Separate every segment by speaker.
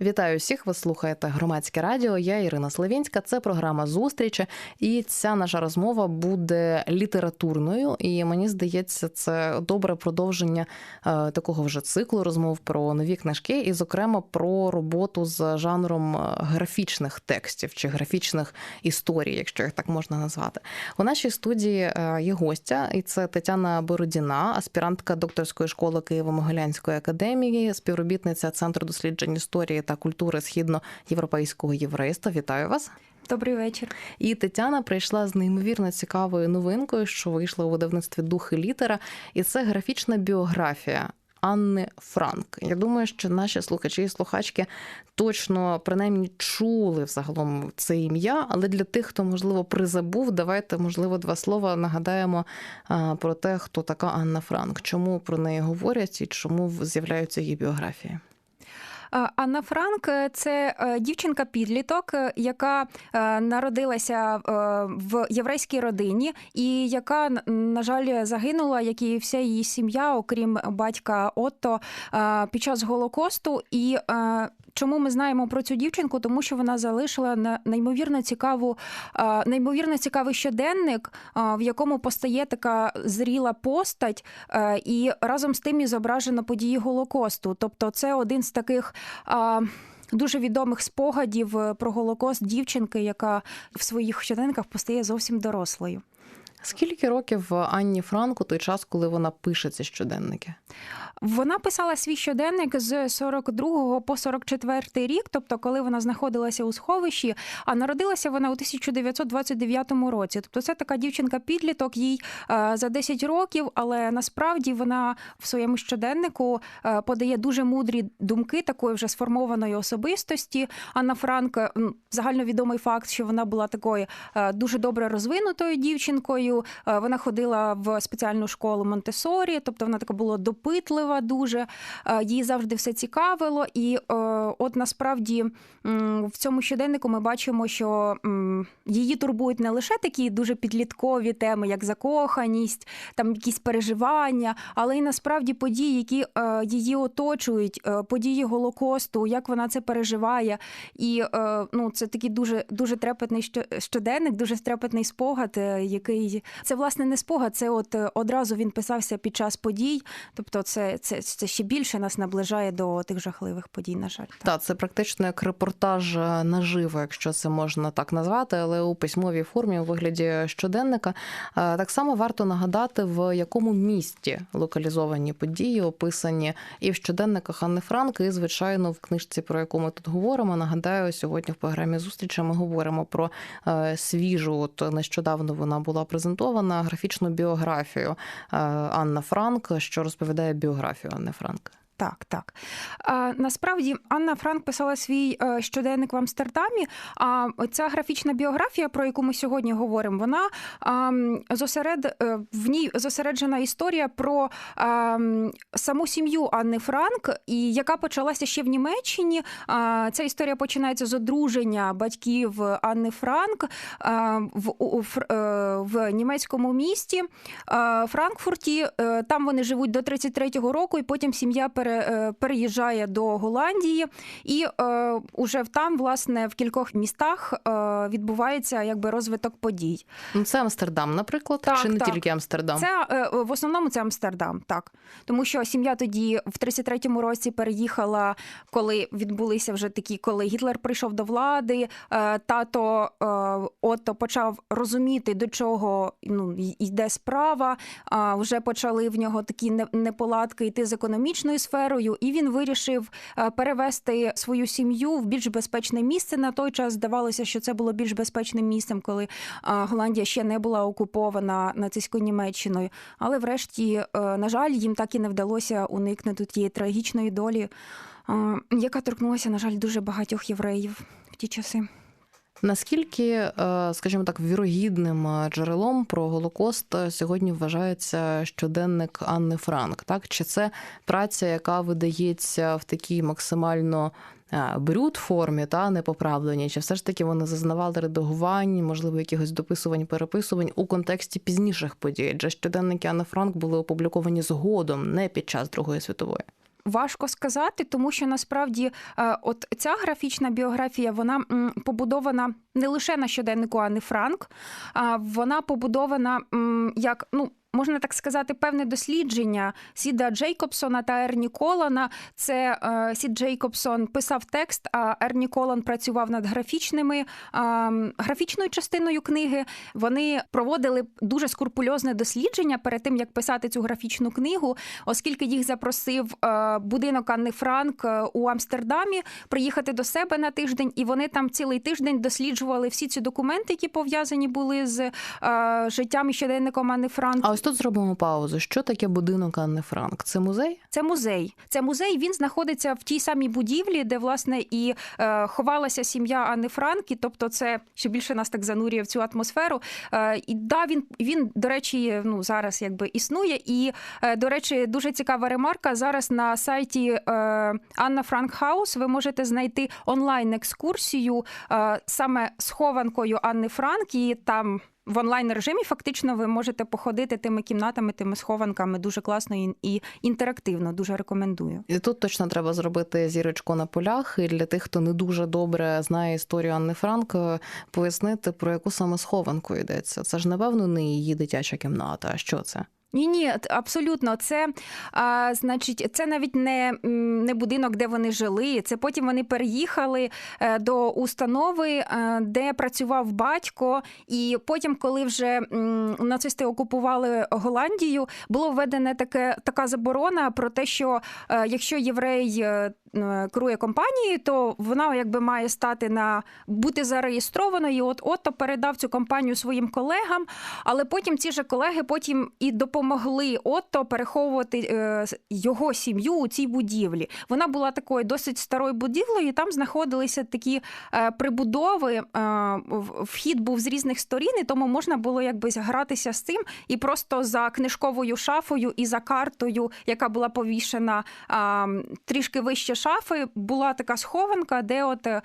Speaker 1: Вітаю всіх! Ви слухаєте громадське радіо. Я Ірина Славінська. Це програма зустрічі, і ця наша розмова буде літературною. І мені здається, це добре продовження е, такого вже циклу розмов про нові книжки, і, зокрема, про роботу з жанром е, графічних текстів чи графічних історій, якщо їх так можна назвати. У нашій студії е, є гостя, і це Тетяна Бородіна, аспірантка докторської школи Києво-Могилянської академії, співробітниця центру досліджень історії та культури східноєвропейського єврейства. Вітаю вас.
Speaker 2: Добрий вечір.
Speaker 1: І Тетяна прийшла з неймовірно цікавою новинкою, що вийшла у видавництві Духи літера, і це графічна біографія. Анни Франк. Я думаю, що наші слухачі і слухачки точно принаймні чули взагалом це ім'я, але для тих, хто можливо призабув, давайте можливо два слова нагадаємо про те, хто така Анна Франк, чому про неї говорять і чому з'являються її біографії.
Speaker 2: Анна Франк це е, дівчинка-підліток, е, яка е, народилася в єврейській родині, і яка, на жаль, загинула, як і вся її сім'я, окрім батька Отто, під час голокосту. І Чому ми знаємо про цю дівчинку? Тому що вона залишила неймовірно цікаву, неймовірно цікавий щоденник, в якому постає така зріла постать, і разом з тим і зображено події Голокосту. Тобто, це один з таких. Дуже відомих спогадів е, про голокост дівчинки, яка в своїх щоденниках постає зовсім дорослою.
Speaker 1: Скільки років Анні Франк у той час, коли вона пише ці щоденники?
Speaker 2: Вона писала свій щоденник з 42 по 44 рік, тобто коли вона знаходилася у сховищі, а народилася вона у 1929 році. Тобто це така дівчинка-підліток, їй е, за 10 років, але насправді вона в своєму щоденнику е, подає дуже мудрі думки такої вже сформованої особистості. Анна Франк загальновідомий факт, що вона була такою е, дуже добре розвинутою дівчинкою. Вона ходила в спеціальну школу Монтесорі, тобто вона така була допитлива дуже, е, їй завжди все цікавило. І е, от насправді в цьому щоденнику ми бачимо, що її турбують не лише такі дуже підліткові теми, як закоханість, там якісь переживання, але й насправді події, які е, її оточують, події Голокосту, як вона це переживає. І ну, це такий дуже дуже трепетний щоденник, дуже трепетний спогад, який це власне не спогад, це от одразу він писався під час подій. Тобто, це це це ще більше нас наближає до тих жахливих подій. На жаль,
Speaker 1: так, це практично як репортаж е, наживо, якщо це можна так назвати, але у письмовій формі у вигляді щоденника. Е, так само варто нагадати, в якому місті локалізовані події описані і в щоденниках Анни Франк, і звичайно в книжці, про яку ми тут говоримо. Нагадаю, сьогодні в програмі зустрічі ми говоримо про е, свіжу. От нещодавно вона була презентована графічну біографію Анна Франк, що розповідає біографію Анни Франк.
Speaker 2: Так, так. Насправді Анна Франк писала свій е, щоденник в Амстердамі. А ця графічна біографія, про яку ми сьогодні говоримо, вона зосеред е, в ній зосереджена історія про саму сім'ю Анни Франк, і яка почалася ще в Німеччині. Ця історія починається з одруження батьків Анни Франк в, е, в німецькому місті Франкфурті. Там вони живуть до 33-го року, і потім сім'я Е, переїжджає до Голландії, і е, уже там, власне, в кількох містах е, відбувається якби розвиток подій.
Speaker 1: Ну, це Амстердам, наприклад, так, чи не так. тільки Амстердам?
Speaker 2: Це в основному це Амстердам, так тому що сім'я тоді в 33-му році переїхала, коли відбулися вже такі, коли Гітлер прийшов до влади. Тато Отто почав розуміти, до чого ну йде справа. Вже почали в нього такі неполадки йти з економічної сфери сферою, і він вирішив е, перевести свою сім'ю в більш безпечне місце. На той час здавалося, що це було більш безпечним місцем, коли е, Голландія ще не була окупована нацистською Німеччиною. Але, врешті, е, на жаль, їм так і не вдалося уникнути тієї трагічної долі, яка торкнулася, на жаль, дуже багатьох євреїв в ті часи.
Speaker 1: Наскільки, е, скажімо так, вірогідним е, джерелом про Голокост е, сьогодні вважається щоденник Анни Франк? Так чи це праця, яка видається в такій максимально брюд формі та непоправлені, чи все ж таки вони зазнавали редагувань, можливо, якихось дописувань, переписувань у контексті пізніших подій? Адже щоденники Анни Франк були опубліковані згодом, не під час Другої світової.
Speaker 2: Важко сказати, тому що насправді е, от ця графічна біографія вона побудована не лише на щоденнику Анни Франк, а вона побудована як ну. Можна так сказати, певне дослідження Сіда Джейкобсона та Ерні Колана. Це е, Сід Джейкобсон писав текст, а Ерні Колан працював над графічними е, графічною частиною книги. Вони проводили дуже скрупульозне дослідження перед тим, як писати цю графічну книгу, оскільки їх запросив е, будинок Анни Франк е, у Амстердамі приїхати до себе на тиждень, і вони там цілий тиждень досліджували всі ці документи, які пов'язані були з е, життям і щоденником Анни Франк.
Speaker 1: А ось тут зробимо паузу. Що таке будинок Анни Франк? Це музей?
Speaker 2: Це музей. Це музей. Він знаходиться в тій самій будівлі, де власне і е, ховалася сім'я Анни Франк. І, тобто, це ще більше нас так занурює в цю атмосферу. Е, і да, він він, до речі, ну зараз якби існує. І е, до речі, дуже цікава ремарка. Зараз на сайті е, Анна Франк Хаус ви можете знайти онлайн екскурсію е, саме схованкою Анни Франк. І там в онлайн режимі фактично ви можете походити тими кімнатами, тими схованками дуже класно і, інтерактивно. Дуже рекомендую.
Speaker 1: І тут точно треба зробити зірочку на полях. І для тих, хто не дуже добре знає історію Анни Франк, пояснити про яку саме схованку йдеться. Це ж напевно не її дитяча кімната. А що це?
Speaker 2: Ні, ні, абсолютно. Це а, значить, це навіть не не будинок, де вони жили. Це потім вони переїхали е, до установи, е, де працював батько. І потім, коли вже нацисти окупували Голландію, було введена таке така заборона про те, що е, якщо єврей керує компанією, то вона якби має стати на бути зареєстрованою. От Отто передав цю компанію своїм колегам, але потім ці ж колеги потім і допомогли Отто переховувати е, його сім'ю у цій будівлі. Вона була такою досить старою будівлею. і Там знаходилися такі е, прибудови. Е, вхід був з різних сторін, і тому можна було якби гратися з цим і просто за книжковою шафою і за картою, яка була повішена трішки вище шафи була така схованка, де от е,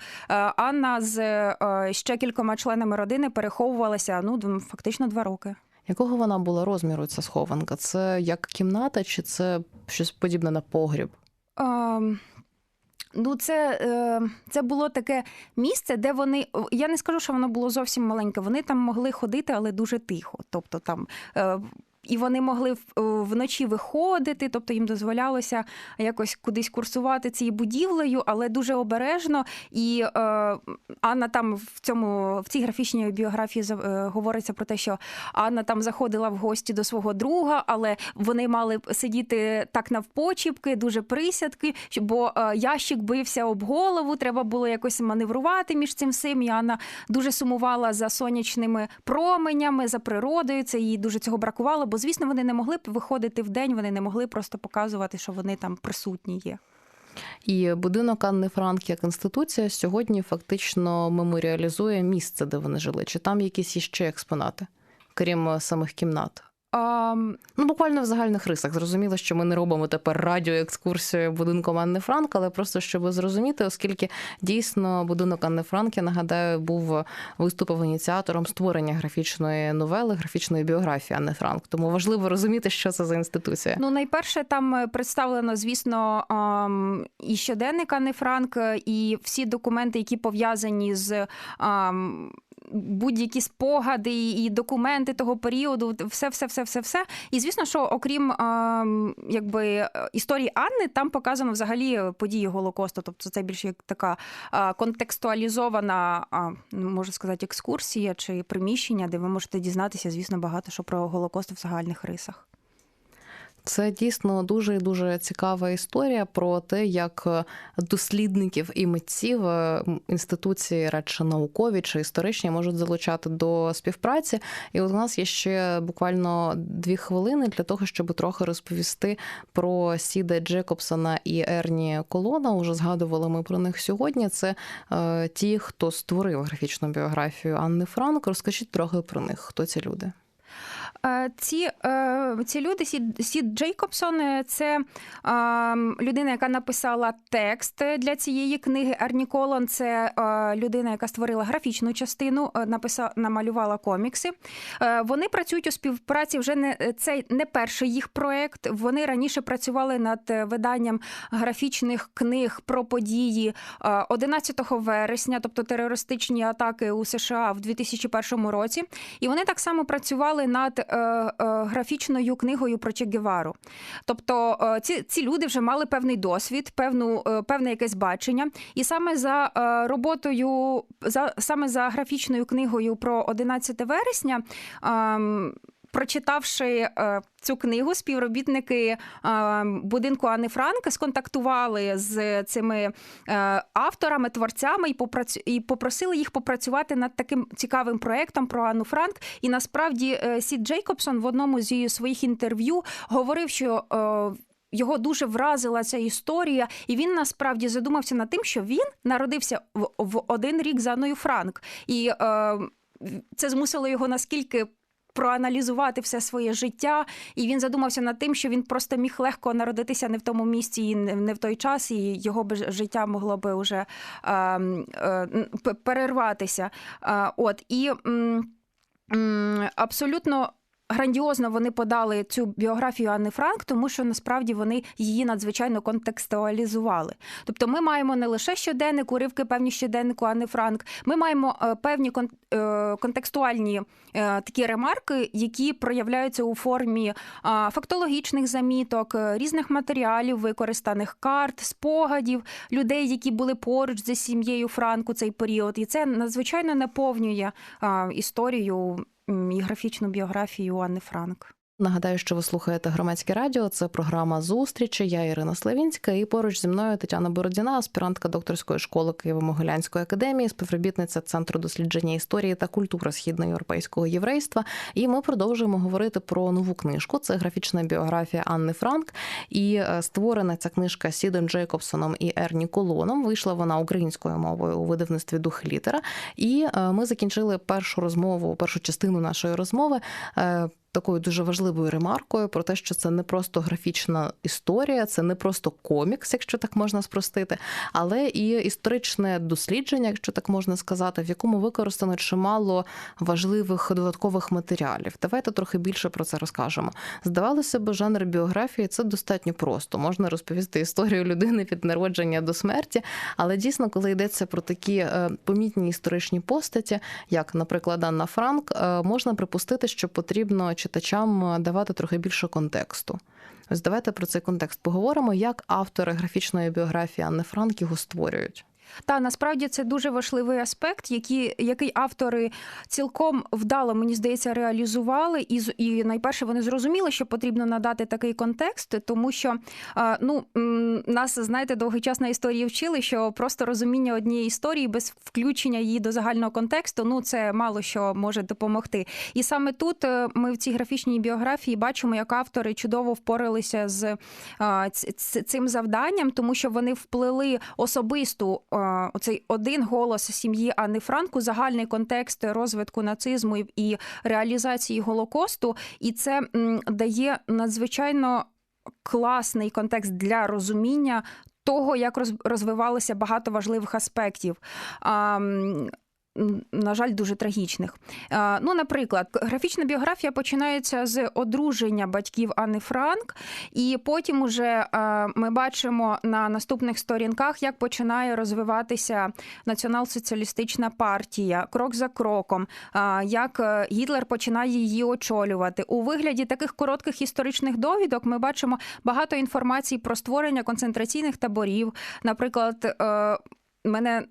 Speaker 2: Анна з е, ще кількома членами родини переховувалася ну фактично два роки.
Speaker 1: Якого вона була розміру? Ця схованка? Це як кімната, чи це щось подібне на погріб?
Speaker 2: А... Ну, це це було таке місце, де вони. Я не скажу, що воно було зовсім маленьке. Вони там могли ходити, але дуже тихо. Тобто там е, і вони могли вночі виходити, тобто їм дозволялося якось кудись курсувати цією будівлею, але дуже обережно. І е, Анна там в цьому в цій графічній біографії е, говориться про те, що Анна там заходила в гості до свого друга, але вони мали сидіти так навпочіпки, дуже присядки, бо е, ящик бився об голову. Треба було якось маневрувати між цим всім. І Анна дуже сумувала за сонячними променями, за природою. Це їй дуже цього бракувало бо звісно вони не могли б виходити в день, вони не могли просто показувати, що вони там присутні є.
Speaker 1: І будинок Анни Франк як інституція сьогодні фактично меморіалізує місце, де вони жили. Чи там якісь іще експонати, крім самих кімнат? Um... Ну, буквально в загальних рисах. Зрозуміло, що ми не робимо тепер радіоекскурсію будинком Анни Франк, але просто щоб зрозуміти, оскільки дійсно будинок Анни Франк, я нагадаю, був виступив ініціатором створення графічної новели, графічної біографії Анни Франк. Тому важливо розуміти, що це за інституція.
Speaker 2: Ну, найперше, там представлено, звісно, і щоденник Анни Франк, і всі документи, які пов'язані з будь-які спогади і документи того періоду, все, все, все, все, все. І звісно, що окрім якби історії Анни, там показано взагалі події Голокосту. Тобто це більш як така контекстуалізована, можна сказати, екскурсія чи приміщення, де ви можете дізнатися, звісно, багато що про Голокост в загальних рисах.
Speaker 1: Це дійсно дуже і дуже цікава історія про те, як е, дослідників і митців е, інституції, радше наукові чи історичні, можуть залучати до співпраці. І от у нас є ще буквально дві хвилини для того, щоб трохи розповісти про Сіда Джекобсона і Ерні Колона. Уже згадували ми про них сьогодні. Це е, ті, хто створив графічну біографію Анни Франк. Розкажіть трохи про них, хто ці люди.
Speaker 2: Е, Ці, е, ці люди, Сід, Сід Джейкобсон, е, це е, людина, яка написала текст для цієї книги. Ерні Колон це людина, яка створила графічну частину, написала, намалювала комікси. Вони працюють у співпраці вже не це не перший їх проект. Вони раніше працювали над виданням графічних книг про події е, 11 вересня, тобто терористичні атаки у США в 2001 році. І вони так само працювали над графічною книгою про Че Гевару. Тобто е, ці, ці люди вже мали певний досвід, певну, е, певне якесь бачення. І саме за е, роботою, за, саме за графічною книгою про 11 вересня. Прочитавши е, цю книгу, співробітники е, будинку Анни Франк сконтактували з цими е, авторами, творцями і попросили їх попрацювати над таким цікавим проектом про Анну Франк. І насправді Сід Джейкобсон в одному зі своїх інтерв'ю говорив, що. його дуже вразила ця історія, і він насправді задумався над тим, що він народився в, один рік за Анною Франк, і е, це змусило його наскільки проаналізувати все своє життя, і він задумався над тим, що він просто міг легко народитися не в тому місці і не в той час, і його б життя могло би вже е, е, перерватися. Е, от і абсолютно. Грандіозно вони подали цю біографію Анни Франк, тому що насправді вони її надзвичайно контекстуалізували. Тобто, ми маємо не лише щоденник, уривки певні щоденнику Анни Франк. Ми маємо е, певні е, контекстуальні е, такі ремарки, які проявляються у формі фактологічних заміток, різних матеріалів, використаних карт, спогадів людей, які були поруч зі сім'єю Франк у цей період. І це надзвичайно наповнює історію і графічну біографію Анни Франк.
Speaker 1: Нагадаю, що ви слухаєте громадське радіо. Це програма зустрічі. Я Ірина Славінська, і поруч зі мною Тетяна Бородіна, аспірантка докторської школи Києво-Могилянської академії, співробітниця Центру дослідження історії та культури східноєвропейського єврейства. І ми продовжуємо говорити про нову книжку. Це графічна біографія Анни Франк. І е, створена ця книжка Сідом Джейкобсоном і Ерні Колоном. Вийшла вона українською мовою у видавництві дух літера. І е, ми закінчили першу розмову, першу частину нашої розмови. Такою дуже важливою ремаркою про те, що це не просто графічна історія, це не просто комікс, якщо так можна спростити, але і історичне дослідження, якщо так можна сказати, в якому використано чимало важливих додаткових матеріалів. Давайте трохи більше про це розкажемо. Здавалося б, жанр біографії це достатньо просто. Можна розповісти історію людини від народження до смерті, але дійсно, коли йдеться про такі е, помітні історичні постаті, як, наприклад, Анна Франк, е, можна припустити, що потрібно читачам е, давати трохи більше контексту. Ось давайте про цей контекст поговоримо, як автори графічної біографії Анни Франк його створюють.
Speaker 2: Та насправді це дуже важливий аспект, який, який автори цілком вдало, мені здається, реалізували. І і найперше вони зрозуміли, що потрібно надати такий контекст, тому що ну нас знаєте, довгий час на історії вчили, що просто розуміння однієї історії без включення її до загального контексту, ну це мало що може допомогти. І саме тут е, ми в цій графічній біографії бачимо, як автори чудово впоралися з цим завданням, тому що вони вплели особисту оцей один голос сім'ї Анни Франку, загальний контекст розвитку нацизму і- реалізації голокосту, і це дає надзвичайно класний контекст для розуміння. Того, як роз- розвивалося багато важливих аспектів. На жаль, дуже трагічних. Ну, наприклад, графічна біографія починається з одруження батьків Анни Франк, і потім уже ми бачимо на наступних сторінках, як починає розвиватися націонал-соціалістична партія крок за кроком, як е, Гітлер починає її очолювати. У вигляді таких коротких історичних довідок ми бачимо багато інформації про створення концентраційних таборів. Наприклад, е, Мене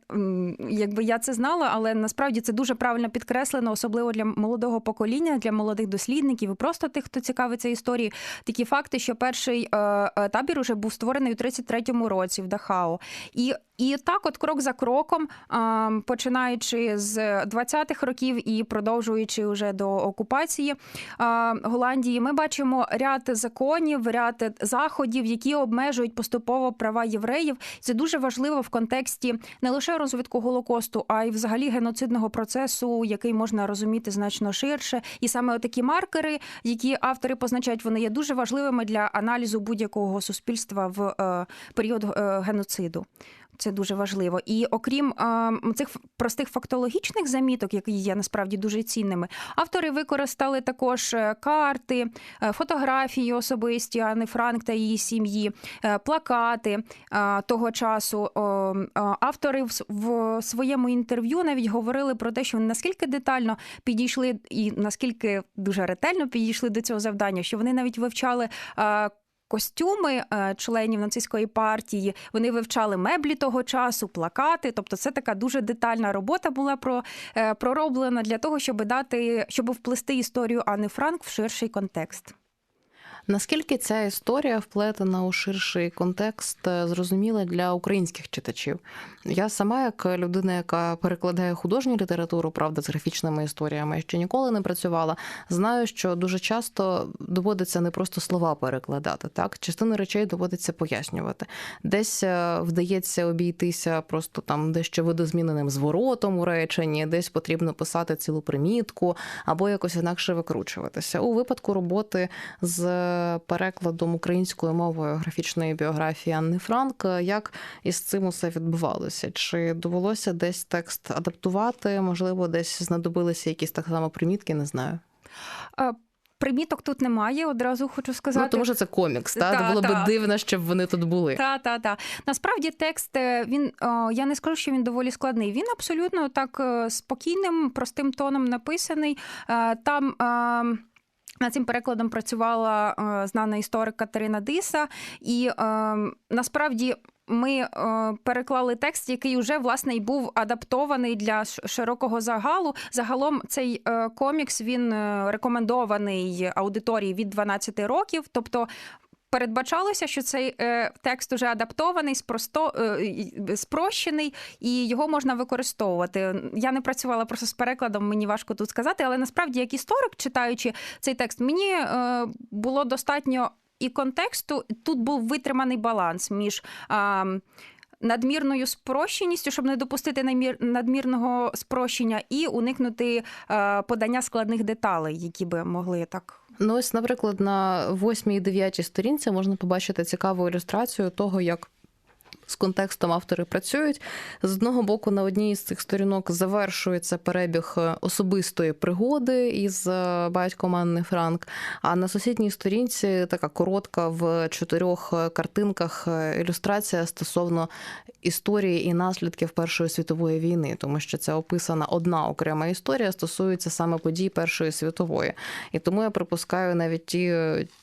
Speaker 2: якби я це знала, але насправді це дуже правильно підкреслено, особливо для молодого покоління, для молодих дослідників і просто тих, хто цікавиться історією. Такі факти, що перший е, е, табір уже був створений у 33-му році в Дахау. І і так, от крок за кроком, е, починаючи з 20-х років і продовжуючи вже до окупації Голландії, ми бачимо ряд законів, ряд заходів, які обмежують поступово права євреїв. Це дуже важливо в контексті не лише розвитку голокосту, а й взагалі геноцидного процесу, який можна розуміти значно ширше. І саме такі маркери, які автори позначають, вони є дуже важливими для аналізу будь-якого суспільства в е, період е, геноциду. Це дуже важливо. І окрім е, цих простих фактологічних заміток, які є насправді дуже цінними, автори використали також е, карти, е, фотографії особисті Анни Франк та її сім'ї, е, плакати е, того часу. Автори в, в своєму інтерв'ю навіть говорили про те, що вони наскільки детально підійшли і наскільки дуже ретельно підійшли до цього завдання, що вони навіть вивчали. е, Костюми е, членів нацистської партії вони вивчали меблі того часу, плакати. Тобто, це така дуже детальна робота була про, е, пророблена для того, щоб дати, щоб вплести історію Анни Франк в ширший контекст.
Speaker 1: Наскільки ця історія вплетена у ширший контекст, е, зрозуміла для українських читачів? Я сама, як людина, яка перекладає художню літературу, правда, з графічними історіями, ще ніколи не працювала, знаю, що дуже часто доводиться не просто слова перекладати. Так, частину речей доводиться пояснювати. Десь е, вдається обійтися просто там дещо видозміненим зворотом у реченні, десь потрібно писати цілу примітку або якось інакше викручуватися. У випадку роботи з перекладом українською мовою графічної біографії Анни Франк, як із цим усе відбувалося? Чи довелося десь текст адаптувати? Можливо, десь знадобилися якісь так само примітки, не знаю.
Speaker 2: Е, Приміток тут немає, одразу хочу сказати.
Speaker 1: Ну, тому що це комікс, та,
Speaker 2: Та,
Speaker 1: було
Speaker 2: та.
Speaker 1: би дивно, щоб вони тут були.
Speaker 2: Та, та, та. Насправді текст е, він о, я не скажу, що він доволі складний. Він абсолютно так е, спокійним, простим тоном написаний. Е, Там. Над цим перекладом працювала е, знана історик Катерина Диса, і е, насправді ми е, переклали текст, який вже власне і був адаптований для широкого загалу. Загалом цей комікс він рекомендований аудиторії від 12 років, тобто. Передбачалося, що цей е, текст уже адаптований, спросто, е, спрощений, і його можна використовувати. Я не працювала просто з перекладом, мені важко тут сказати, але насправді, як історик, читаючи цей текст, мені е, було достатньо і контексту. Тут був витриманий баланс між. А, Надмірною спрощеністю, щоб не допустити надмірного спрощення, і уникнути е, подання складних деталей, які би могли так
Speaker 1: Ну, ось, наприклад, на восьмій і дев'ятій сторінці можна побачити цікаву ілюстрацію того, як. З контекстом автори працюють. З одного боку, на одній з цих сторінок завершується перебіг е, особистої пригоди із е, батьком Анни Франк. А на сусідній сторінці така коротка в чотирьох е, картинках ілюстрація стосовно історії і наслідків Першої світової війни, тому що це описана одна окрема історія, стосується саме подій Першої світової. І тому я припускаю навіть ті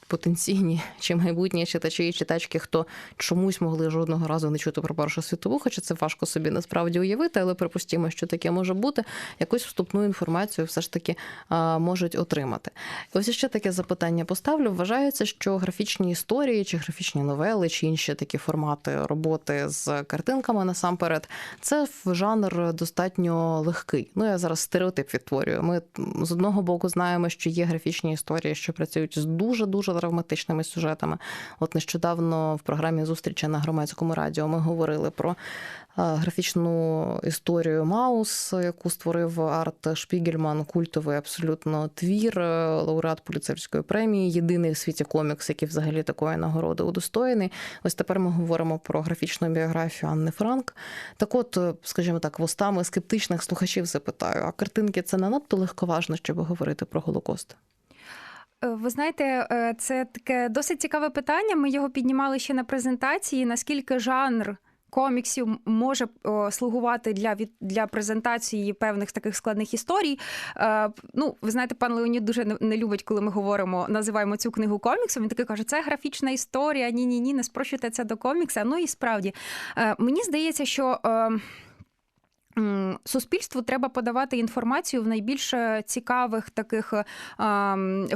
Speaker 1: потенційні чи майбутні читачі і читачки, хто чомусь могли жодного разу не чути про Першу світову, хоча це важко собі насправді уявити, але припустімо, що таке може бути. Якусь вступну інформацію все ж таки можуть отримати. Ось ще таке запитання поставлю. Вважається, що графічні історії, чи графічні новели, чи інші такі формати роботи з картинками насамперед, це жанр достатньо легкий. Ну я зараз стереотип відтворюю. Ми з одного боку знаємо, що є графічні історії, що працюють з дуже дуже травматичними сюжетами. От нещодавно в програмі зустрічі на громадському радіо ми говорили про е, графічну історію Маус, яку створив Арт Шпігельман, культовий абсолютно твір, е, лауреат поліцейської премії, єдиний в світі комікс, який взагалі такої нагороди удостоєний. Ось тепер ми говоримо про графічну біографію Анни Франк. Так, от, е, скажімо так, вустами скептичних слухачів запитаю: а картинки це не надто легковажно, щоб говорити про Голокост?
Speaker 2: Е, Ви знаєте, е, це таке досить цікаве питання. Ми його піднімали ще на презентації. Наскільки жанр коміксів може слугувати для від для презентації певних таких складних історій? Е, Ну, ви знаєте, пан Леонід дуже не, любить, коли ми говоримо, називаємо цю книгу коміксом. Він такий каже, це графічна історія. Ні, ні, ні, не спрощуйте це до комікса. Ну і справді мені здається, що. Суспільству треба подавати інформацію в найбільш е, цікавих таких е,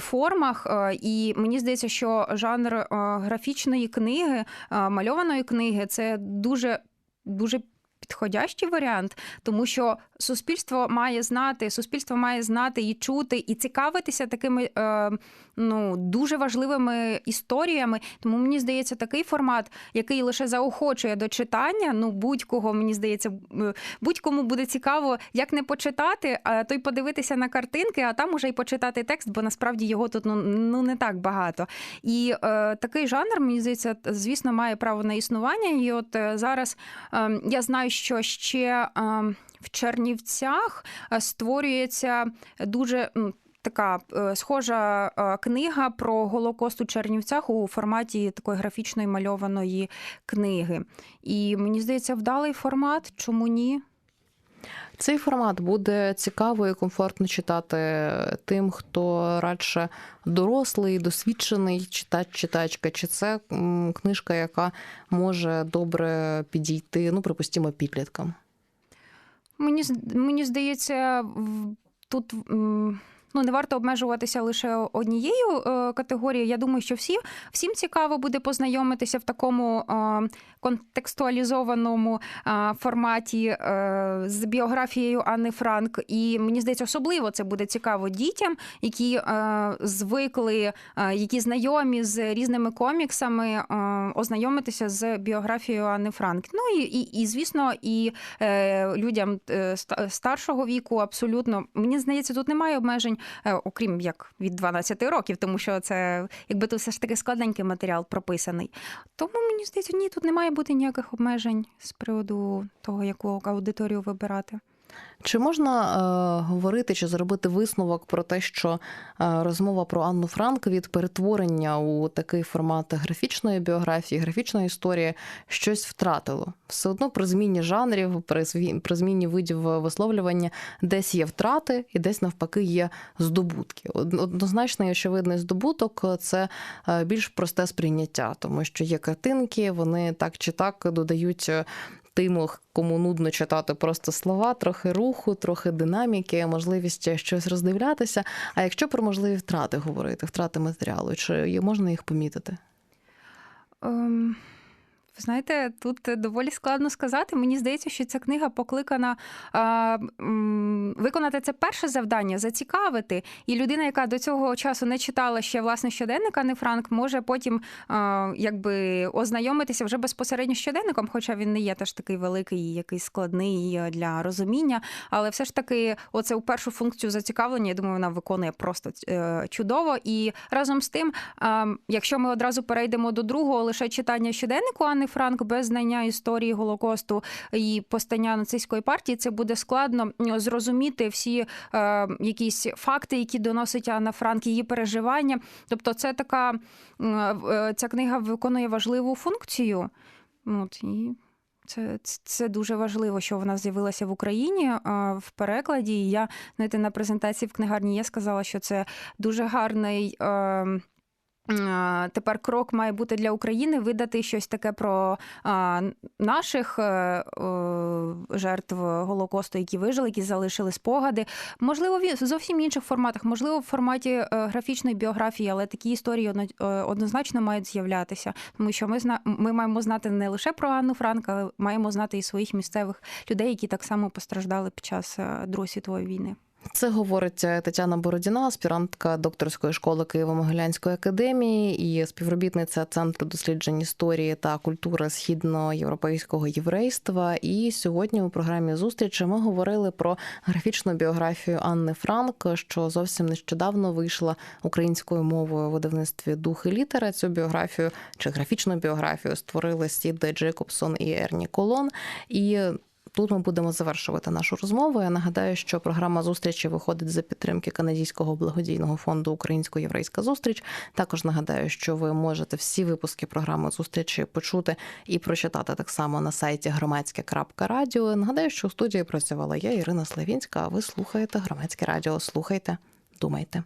Speaker 2: формах, Е, і мені здається, що жанр графічної книги, мальованої книги це дуже дуже підходящий варіант, тому що суспільство має знати, суспільство має знати і чути, і цікавитися такими е, ну дуже важливими історіями. Тому мені здається, такий формат, який лише заохочує до читання. Ну будь-кого мені здається, будь-кому буде цікаво, як не почитати, а то й подивитися на картинки, а там уже й почитати текст, бо насправді його тут ну, ну не так багато. І е, такий жанр, мені здається, звісно, має право на існування. І от е, зараз е, я знаю, що ще. Е, в Чернівцях створюється дуже така схожа книга про Голокост у Чернівцях у форматі такої графічної мальованої книги. І мені здається, вдалий формат. Чому ні?
Speaker 1: Цей формат буде цікаво і комфортно читати тим, хто радше дорослий, досвідчений читач, читачка, чи це книжка, яка може добре підійти, ну, припустимо, підліткам.
Speaker 2: Мені мені здається, тут ну не варто обмежуватися лише однією е, категорією. Я думаю, що всі всім цікаво буде познайомитися в такому е, контекстуалізованому е, форматі з біографією Анни Франк. І мені здається, особливо це буде цікаво дітям, які звикли, які знайомі з різними коміксами, ознайомитися з біографією Анни Франк. Ну і, і, і звісно, і людям старшого віку абсолютно мені здається, тут немає обмежень. Е, окрім як від 12 років, тому що це якби тут все ж таки складненький матеріал прописаний. Тому мені здається, ні, тут не має бути ніяких обмежень з приводу того, яку аудиторію вибирати.
Speaker 1: Чи можна е, говорити чи зробити висновок про те, що е, розмова про Анну Франк від перетворення у такий формат графічної біографії, графічної історії щось втратило? Все одно при зміні жанрів, при, при зміні видів висловлювання десь є втрати і десь навпаки є здобутки. Однозначно, і очевидний здобуток це е, більш просте сприйняття, тому що є картинки, вони так чи так додають тим, кому нудно читати просто слова, трохи руху, трохи динаміки, можливість щось роздивлятися. А якщо про можливі втрати говорити, втрати матеріалу, чи можна їх помітити?
Speaker 2: Um... Знаєте, тут доволі складно сказати. Мені здається, що ця книга покликана а, виконати це перше завдання, зацікавити. І людина, яка до цього часу не читала ще власне щоденника, не Франк, може потім а, якби ознайомитися вже безпосередньо щоденником, хоча він не є теж такий великий, якийсь складний для розуміння. Але все ж таки, оце у першу функцію зацікавлення, я думаю, вона виконує просто е, чудово. І разом з тим, а, якщо ми одразу перейдемо до другого, лише читання щоденнику, а не Франк без знання історії Голокосту і постання нацистської партії, це буде складно зрозуміти всі е, якісь факти, які доносить Анна Франк, її переживання. Тобто, це така е, ця книга виконує важливу функцію. От, і це це дуже важливо, що вона з'явилася в Україні е, в перекладі. І я знаєте, на презентації в книгарні я сказала, що це дуже гарний. Ем, Тепер крок має бути для України видати щось таке про наших е, жертв Голокосту, які вижили, які залишили спогади. Можливо, в зовсім інших форматах, можливо, в форматі е, графічної біографії, але такі історії е, однозначно мають з'являтися, тому що ми ми маємо знати не лише про Анну Франк, але маємо знати і своїх місцевих людей, які так само постраждали під час Другої світової війни.
Speaker 1: Це говорить е, Тетяна Бородіна, аспірантка докторської школи Києво-Могилянської академії і співробітниця Центру досліджень історії та культури східноєвропейського єврейства. І сьогодні у програмі зустрічі ми говорили про графічну біографію Анни Франк, що зовсім нещодавно вийшла українською мовою у видавництві дух і літера. Цю біографію чи графічну біографію створили Сід Джейкобсон і Ерні Колон. І Тут ми будемо завершувати нашу розмову. Я нагадаю, що програма зустрічі виходить за підтримки канадського благодійного фонду Українсько-Єврейська зустріч. Також нагадаю, що ви можете всі випуски програми зустрічі почути і прочитати так само на сайті громадське.радіо. Нагадаю, що у студії працювала я, Ірина Славінська. А ви слухаєте громадське радіо. Слухайте, думайте.